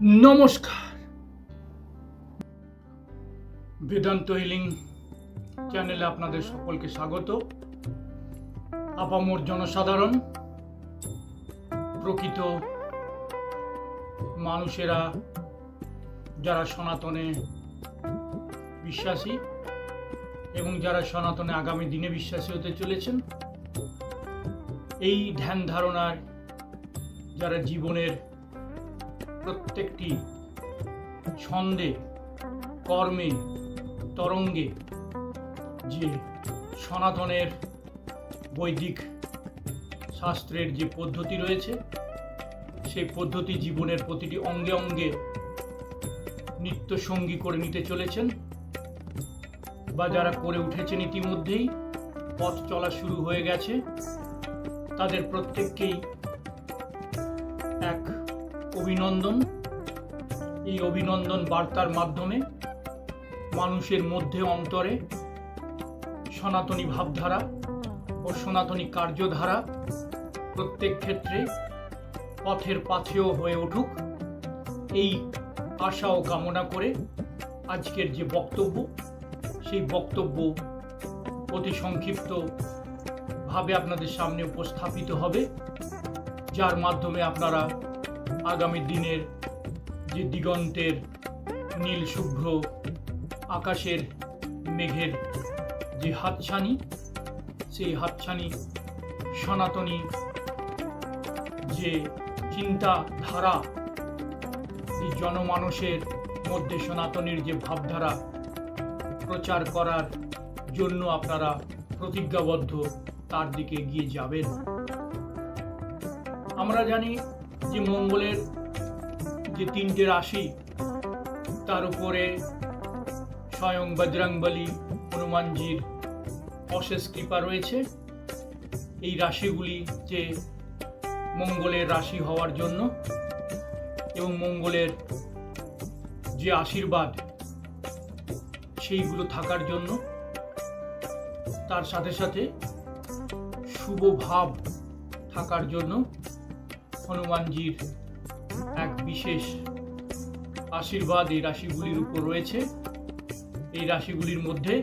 নমস্কার। বেদান্ত হিলিং চ্যানেলে আপনাদের সকলকে স্বাগত। আপামর জনসাধারণ, প্রকৃত মানুষেরা যারা সনাতনে বিশ্বাসী এবং যারা সনাতনে আগামী দিনে বিশ্বাসী হতে চলেছেন, এই ধ্যান ধারণার যারা জীবনের প্রত্যেকটি ছন্দে, কর্মে, তরঙ্গে যে সনাতনের বৈদিক শাস্ত্রের যে পদ্ধতি রয়েছে, সেই পদ্ধতি জীবনের প্রতিটি অঙ্গে অঙ্গে নিত্য সঙ্গী করে নিতে চলেছেন বা যারা করে উঠেছেন ইতিমধ্যেই, পথ চলা শুরু হয়ে গেছে, তাদের প্রত্যেককেই এক অভিনন্দন। এই অভিনন্দন বার্তার মাধ্যমে মানুষের মধ্যে অন্তরে সনাতনী ভাবধারা ও সনাতনী কার্যধারা প্রত্যেক ক্ষেত্রে পথের পাথেয় হয়ে উঠুক। এই আশা ও কামনা করে আজকের যে বক্তব্য, সেই বক্তব্য অতি সংক্ষিপ্ত ভাবে আপনাদের সামনে উপস্থাপিত হবে, যার মাধ্যমে আপনারা আগামী দিনের যে দিগন্তের নীল শুভ্র আকাশের মেঘের যে হাতছানি, সেই হাতছানি সনাতনী যে চিন্তাধারা, এই জনমানসের মধ্যে সনাতনীর যে ভাবধারা প্রচার করার জন্য আপনারা প্রতিজ্ঞাবদ্ধ, তার দিকে এগিয়ে যাবেন। আমরা জানি যে মঙ্গলের যে তিনটে রাশি, তার উপরে স্বয়ং বজরংবলী, হনুমানজির অশেষ কৃপা রয়েছে। এই রাশিগুলি যে মঙ্গলের রাশি হওয়ার জন্য এবং মঙ্গলের যে আশীর্বাদ, সেইগুলো থাকার জন্য তার সাথে সাথে শুভ ভাব থাকার জন্য হনুমানজির এক বিশেষ আশীর্বাদ এই রাশিগুলির উপর রয়েছে। এই রাশিগুলির মধ্যে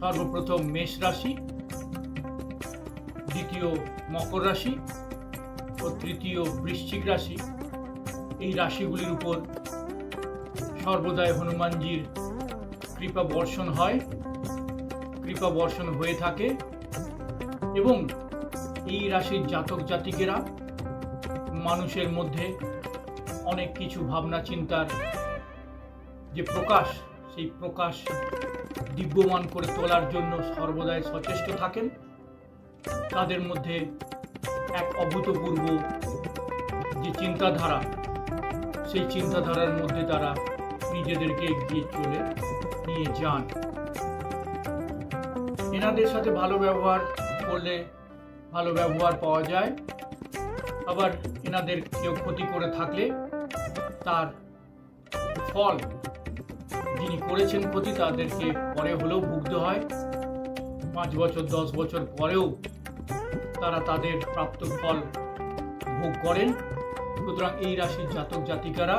সর্বপ্রথম মেষ রাশি, দ্বিতীয় মকর রাশি ও তৃতীয় বৃশ্চিক রাশি। এই রাশিগুলির উপর সর্বদাই হনুমানজির কৃপা বর্ষণ হয়, কৃপা বর্ষণ হয়ে থাকে এবং এই রাশির জাতক জাতিকেরা মানুষের মধ্যে অনেক কিছু ভাবনা চিন্তার যে প্রকাশ, সেই প্রকাশ দিব্যমান করে তোলার জন্য সর্বদাই সচেষ্ট থাকেন। তাদের মধ্যে এক অভূতপূর্ব যে চিন্তাধারা, সেই চিন্তাধারার মধ্যে তারা নিজেদেরকে এগিয়ে চলে নিয়ে যান। এনাদের সাথে ভালো ব্যবহার করলে ভালো ব্যবহার পাওয়া যায়। আবার এনাদের কেউ ক্ষতি করে থাকলে তার ফল যিনি করেছেন ক্ষতি তাদেরকে পরে হলেও ভুগতে হয়। পাঁচ বছর, দশ বছর পরেও তারা তাদের প্রাপ্ত ফল ভোগ করেন। সুতরাং এই রাশির জাতক জাতিকারা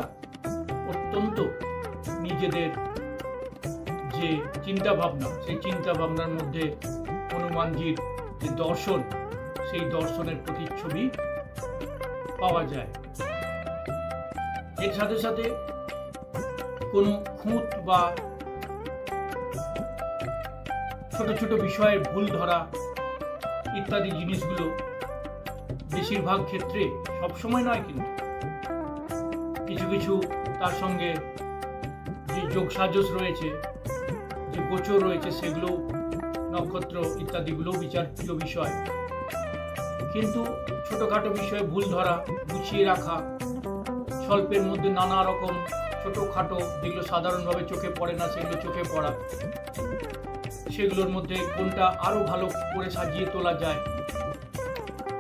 অত্যন্ত নিজেদের যে চিন্তা ভাবনা সেই চিন্তা ভাবনার মধ্যে হনুমানজির যে দর্শন, সেই দর্শনের প্রতিচ্ছবি পাওয়া যায়। এর সাথে সাথে কোনো খুঁত বা ছোট ছোট বিষয়ে ভুল ধরা ইত্যাদি জিনিসগুলো বেশিরভাগ ক্ষেত্রে সবসময় নয় কিন্তু। কিছু কিছু তার সঙ্গে যে যোগ সাজস রয়েছে, যে গোচর রয়েছে, সেগুলো নক্ষত্র ইত্যাদিগুলো বিচার্য বিষয়। কিন্তু ছোটোখাটো বিষয়ে ভুল ধরা, গুছিয়ে রাখা, স্বল্পের মধ্যে নানা রকম ছোটোখাটো যেগুলো সাধারণভাবে চোখে পড়ে না, সেগুলো চোখে পড়া। সেগুলোর মধ্যে কোনটা আরও ভালো করে সাজিয়ে তোলা যায়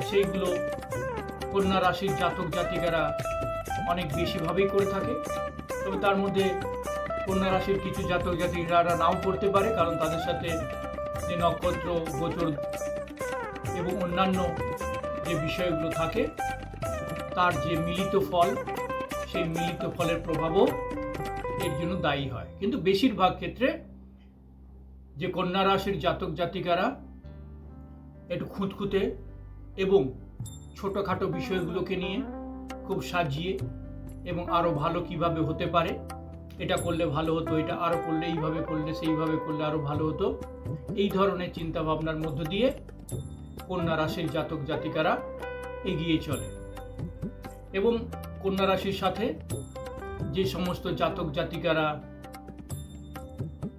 সেইগুলো কন্যা রাশির জাতক জাতিকারা অনেক বেশিভাবেই করে থাকে। তবে তার মধ্যে কন্যা রাশির কিছু জাতক জাতিকারা নাও করতে পারে, কারণ তাদের সাথে যে নক্ষত্র, গোচর এবং অন্যান্য যে বিষয়গুলো থাকে, তার যে মিলিত ফল, সেই মিলিত ফলের প্রভাবও এর জন্য দায়ী হয়। কিন্তু বেশিরভাগ ক্ষেত্রে যে কন্যা রাশির জাতক জাতিকারা একটু খুঁতখুঁতে এবং ছোটোখাটো বিষয়গুলোকে নিয়ে খুব সাজিয়ে এবং আরও ভালো কীভাবে হতে পারে, এটা করলে ভালো হতো, এটা আরও করলে এইভাবে করলে সেইভাবে করলে আরও ভালো হতো, এই ধরনের চিন্তা ভাবনার মধ্য দিয়ে কন্যা রাশির জাতক জাতিকারা এগিয়ে চলে। এবং কন্যা রাশির সাথে যে সমস্ত জাতক জাতিকারা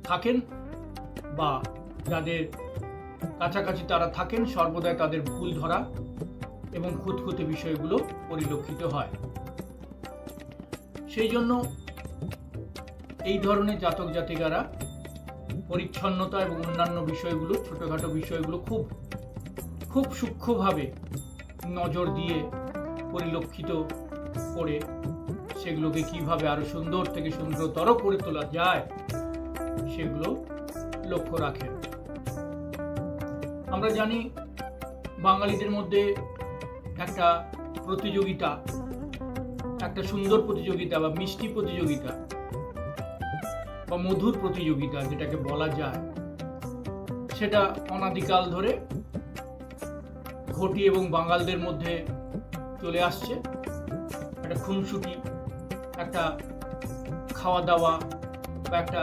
থাকেন বা যাদের কাছাকাছি তারা থাকেন, সর্বদাই তাদের ভুল ধরা এবং খুঁতখুঁতে বিষয়গুলো পরিলক্ষিত হয়। সেই জন্য এই ধরনের জাতক জাতিকারা পরিচ্ছন্নতা এবং অন্যান্য বিষয়গুলো, ছোটোখাটো বিষয়গুলো খুব খুব সূক্ষ্মভাবে নজর দিয়ে পরিলক্ষিত করে সেগুলোকে কীভাবে আরও সুন্দর থেকে সুন্দরতর করে তোলা যায়, সেগুলো লক্ষ্য রাখেন। আমরা জানি বাঙালিদের মধ্যে একটা প্রতিযোগিতা, একটা সুন্দর প্রতিযোগিতা বা মিষ্টি প্রতিযোগিতা বা মধুর প্রতিযোগিতা যেটাকে বলা যায়, সেটা অনাদিকাল ধরে ঘটি এবং বাঙালদের মধ্যে চলে আসছে। একটা খুনসুটি, একটা খাওয়া দাওয়া বা একটা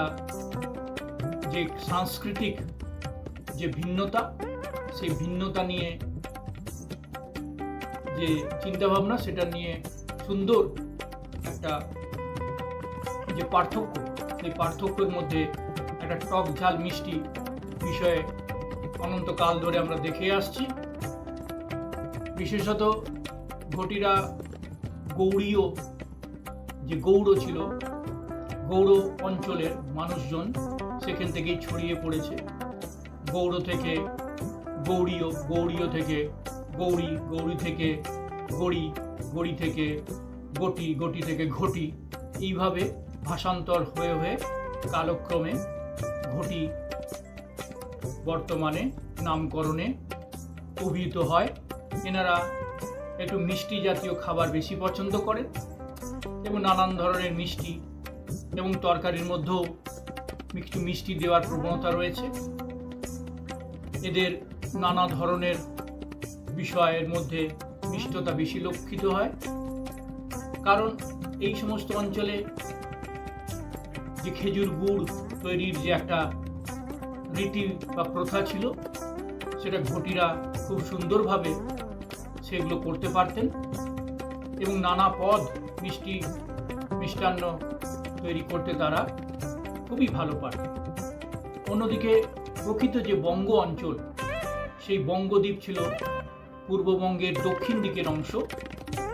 যে সাংস্কৃতিক যে ভিন্নতা, সেই ভিন্নতা নিয়ে যে চিন্তাভাবনা, সেটা নিয়ে সুন্দর একটা যে পার্থক্য, সেই পার্থক্যের মধ্যে একটা টক ঝাল মিষ্টি বিষয়ে অনন্তকাল ধরে আমরা দেখে আসছি। বিশেষত ঘটিরা গৌড়ীয় যে গৌড় ছিল, গৌড় অঞ্চলের মানুষজন সেখান থেকেই ছড়িয়ে পড়েছে। গৌড় থেকে গৌড়ীয় গৌড়ীয় থেকে গৌরী গৌরী থেকে গড়ি গড়ি থেকে গটি গটি থেকে ঘটি, এইভাবে ভাষান্তর হয়ে হয়ে কালক্রমে ঘটি বর্তমানে নামকরণে অভিহিত হয়। এনারা একটু মিষ্টি জাতীয় খাবার বেশি পছন্দ করে এবং নানান ধরনের মিষ্টি এবং তরকারির মধ্যেও একটু মিষ্টি দেওয়ার প্রবণতা রয়েছে। এদের নানা ধরনের বিষয়ের মধ্যে মিষ্টতা বেশি লক্ষিত হয়। কারণ এই সমস্ত অঞ্চলে যে খেজুর গুড় তৈরির যে একটা রীতি বা প্রথা ছিল, সেটা ঘটিরা খুব সুন্দরভাবে সেগুলো করতে পারতেন এবং নানা পদ মিষ্টি মিষ্টান্ন তৈরি করতে তারা খুবই ভালো পারতেন। অন্যদিকে প্রকৃত যে বঙ্গ অঞ্চল, সেই বঙ্গদ্বীপ ছিল পূর্ববঙ্গের দক্ষিণ দিকের অংশ,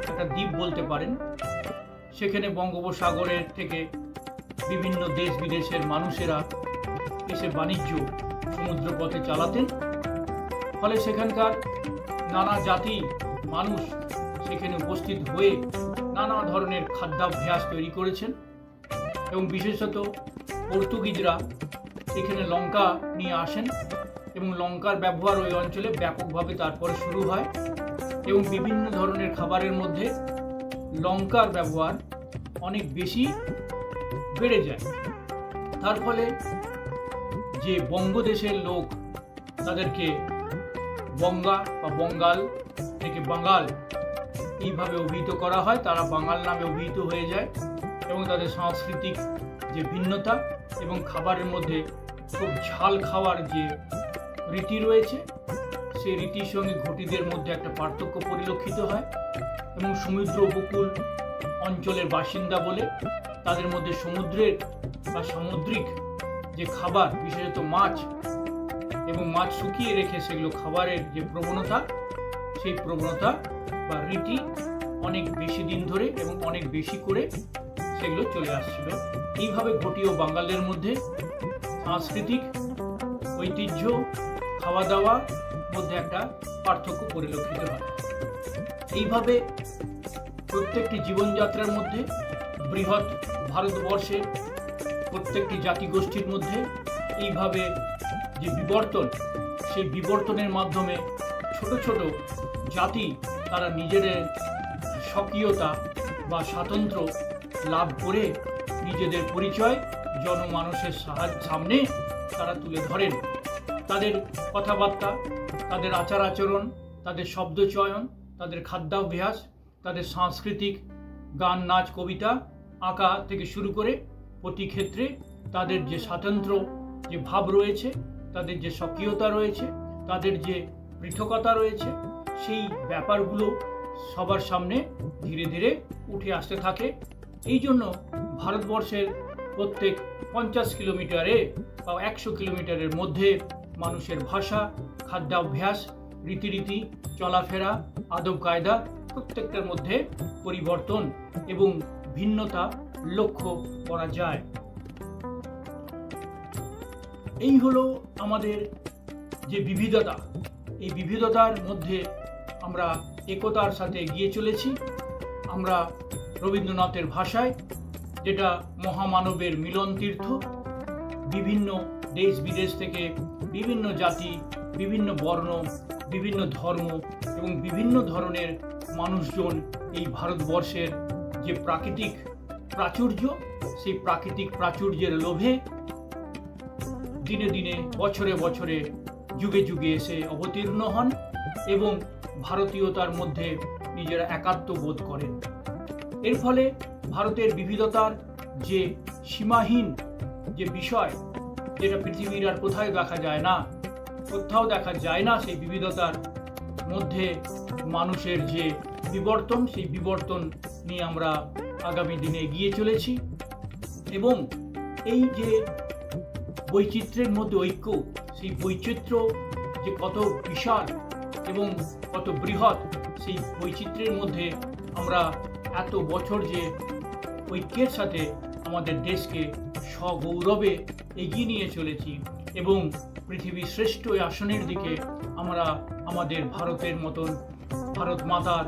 একটা দ্বীপ বলতে পারেন। সেখানে বঙ্গোপসাগরের থেকে বিভিন্ন দেশ বিদেশের মানুষেরা এসে বাণিজ্য সমুদ্রপথে চালাতেন। ফলে সেখানকার নানা জাতি মানুষ সেখানে উপস্থিত হয়ে নানা ধরনের খাদ্যাভ্যাস তৈরি করেছেন এবং বিশেষত পর্তুগিজরা এখানে লঙ্কা নিয়ে আসেন এবং লঙ্কার ব্যবহার ওই অঞ্চলে ব্যাপকভাবে তারপরে শুরু হয় এবং বিভিন্ন ধরনের খাবারের মধ্যে লঙ্কার ব্যবহার অনেক বেশি বেড়ে যায়। তার ফলে যে বঙ্গদেশের লোক তাদেরকে বঙ্গা বা বঙ্গাল থেকে বাঙাল এইভাবে অভিহিত করা হয়, তারা বাঙাল নামে অভিহিত হয়ে যায় এবং তাদের সাংস্কৃতিক যে ভিন্নতা এবং খাবারের মধ্যে খুব ঝাল খাওয়ার যে রীতি রয়েছে, সেই রীতির সঙ্গে ঘটিদের মধ্যে একটা পার্থক্য পরিলক্ষিত হয় এবং সমুদ্র উপকূল অঞ্চলের বাসিন্দা বলে তাদের মধ্যে সমুদ্রের বা সামুদ্রিক যে খাবার, বিশেষত মাছ এবং মাছ শুকিয়ে রেখে সেগুলো খাবারের যে প্রবণতা সেই প্রবণতা বা রীতি অনেক বেশি দিন ধরে এবং অনেক বেশি করে সেগুলো চলে আসছিল। এইভাবে ঘটিও বাঙালিদের মধ্যে সাংস্কৃতিক ঐতিহ্য খাওয়া দাওয়া মধ্যে একটা পার্থক্য পরিলক্ষিত হয়। এইভাবে প্রত্যেকটি জীবনযাত্রার মধ্যে বৃহৎ ভারতবর্ষের প্রত্যেকটি জাতিগোষ্ঠীর মধ্যে এইভাবে যে বিবর্তন, সেই বিবর্তনের মাধ্যমে ছোট ছোট জাতি তারা নিজেদের স্বকীয়তা বা স্বাতন্ত্র্য লাভ করে নিজেদের পরিচয় জনমানুষের সাহায্য সামনে তারা তুলে ধরেন। তাদের কথাবার্তা, তাদের আচার আচরণ, তাদের শব্দচয়ন তাদের খাদ্যাভ্যাস, তাদের সাংস্কৃতিক গান, নাচ, কবিতা, আঁকা থেকে শুরু করে প্রতি ক্ষেত্রে তাদের যে স্বাতন্ত্র্য যে ভাব রয়েছে, তাদের যে সক্রিয়তা রয়েছে, তাদের যে পৃথকতা রয়েছে সেই ব্যাপারগুলো সবার সামনে ধীরে ধীরে উঠে আসতে থাকে। এই জন্য ভারতবর্ষের প্রত্যেক পঞ্চাশ কিলোমিটারে বা একশো কিলোমিটারের মধ্যে মানুষের ভাষা, খাদ্যাভ্যাস রীতিরীতি চলাফেরা আদব কায়দা প্রত্যেকটার মধ্যে পরিবর্তন এবং ভিন্নতা লক্ষ্য করা যায়। এই হলো আমাদের যে বিবিধতা এই বিবিধতার মধ্যে আমরা একতার সাথে এগিয়ে চলেছি। আমরা রবীন্দ্রনাথের ভাষায়, যেটা মহামানবের মিলন তীর্থ, বিভিন্ন দেশ বিদেশ থেকে বিভিন্ন জাতি, বিভিন্ন বর্ণ, বিভিন্ন ধর্ম এবং বিভিন্ন ধরনের মানুষজন এই ভারতবর্ষের যে প্রাকৃতিক প্রাচুর্য, সেই প্রাকৃতিক প্রাচুর্যের লোভে দিনে দিনে, বছরে বছরে যুগে যুগে এসে অবতীর্ণ হন এবং ভারতীয়তার মধ্যে নিজেরা একাত্ম বোধ করেন। এর ফলে ভারতের বিবিধতার যে সীমাহীন যে বিষয়, যেটা পৃথিবীর আর কোথায় দেখা যায় না, কোথাও দেখা যায় না, সেই বিবিধতার মধ্যে মানুষের যে বিবর্তন, সেই বিবর্তন নিয়ে আমরা আগামী দিনে এগিয়ে চলেছি। এবং এই যে বৈচিত্র্যের মধ্যে ঐক্য, সেই বৈচিত্র্য যে কত বিশাল এবং কত বৃহৎ, সেই বৈচিত্র্যের মধ্যে আমরা এত বছর যে ঐক্যের সাথে আমাদের দেশকে সগৌরবে এগিয়ে নিয়ে চলেছি এবং পৃথিবীর শ্রেষ্ঠ আসনের দিকে আমরা আমাদের ভারতের মতন ভারত মাতার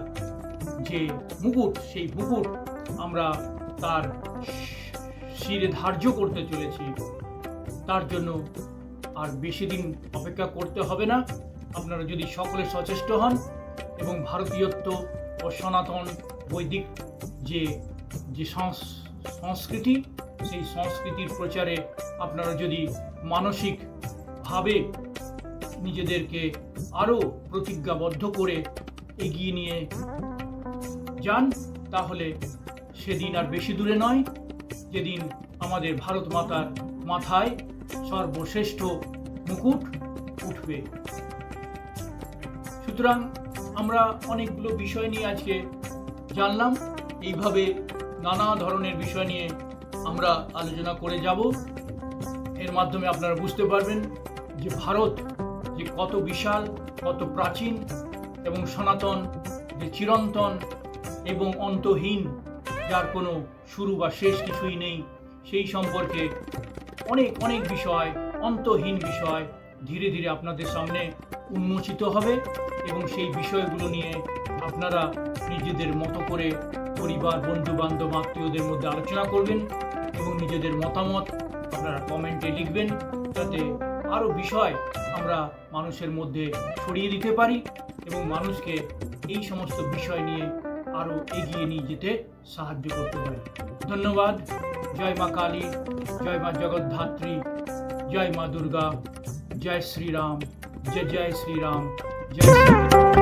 যে মুকুট, সেই মুকুট আমরা তার শিরে ধার্য করতে চলেছি। তার জন্য আর বেশি দিন অপেক্ষা করতে হবে না। আপনারা যদি সকলে সচেষ্ট হন এবং ভারতীয়ত্ব ও সনাতন বৈদিক যে যে সংস- সংস্কৃতি, সেই সংস্কৃতির প্রচারে আপনারা যদি মানসিকভাবে নিজেদেরকে আরও প্রতিজ্ঞাবদ্ধ করে এগিয়ে নিয়ে যান, তাহলে সেদিন আর বেশি দূরে নয়। যেদিন আমাদের ভারত মাতার মাথায় সর্বশ্রেষ্ঠ মুকুট উঠবে। সুতরাং আমরা অনেকগুলো বিষয় নিয়ে আজকে জানলাম। এইভাবে নানা ধরনের বিষয় নিয়ে আমরা আলোচনা করে যাব। এর মাধ্যমে আপনারা বুঝতে পারবেন যে ভারত যে কত বিশাল, কত প্রাচীন এবং সনাতন, যে চিরন্তন এবং অন্তহীন, যার কোনো শুরু বা শেষ কিছুই নেই, সেই সম্পর্কে অনেক অনেক বিষয়, অন্তহীন বিষয় ধীরে ধীরে আপনাদের সামনে উন্মোচিত হবে এবং সেই বিষয়গুলো নিয়ে আপনারা নিজেদের মতো করে পরিবার বন্ধু বান্ধব আত্মীয়দের মধ্যে আলোচনা করবেন এবং নিজেদের মতামত আপনারা কমেন্টে লিখবেন যাতে আরও বিষয় আমরা মানুষের মধ্যে ছড়িয়ে দিতে পারি এবং মানুষকে এই সমস্ত বিষয় নিয়ে আরও এগিয়ে নিয়ে যেতে সাহায্য করতে পারি ধন্যবাদ জয় মা কালী জয় মা জগদ্ধাত্রী জয় মা দুর্গা জয় শ্রীরাম জয় জয় শ্রীরাম জয় শ্রী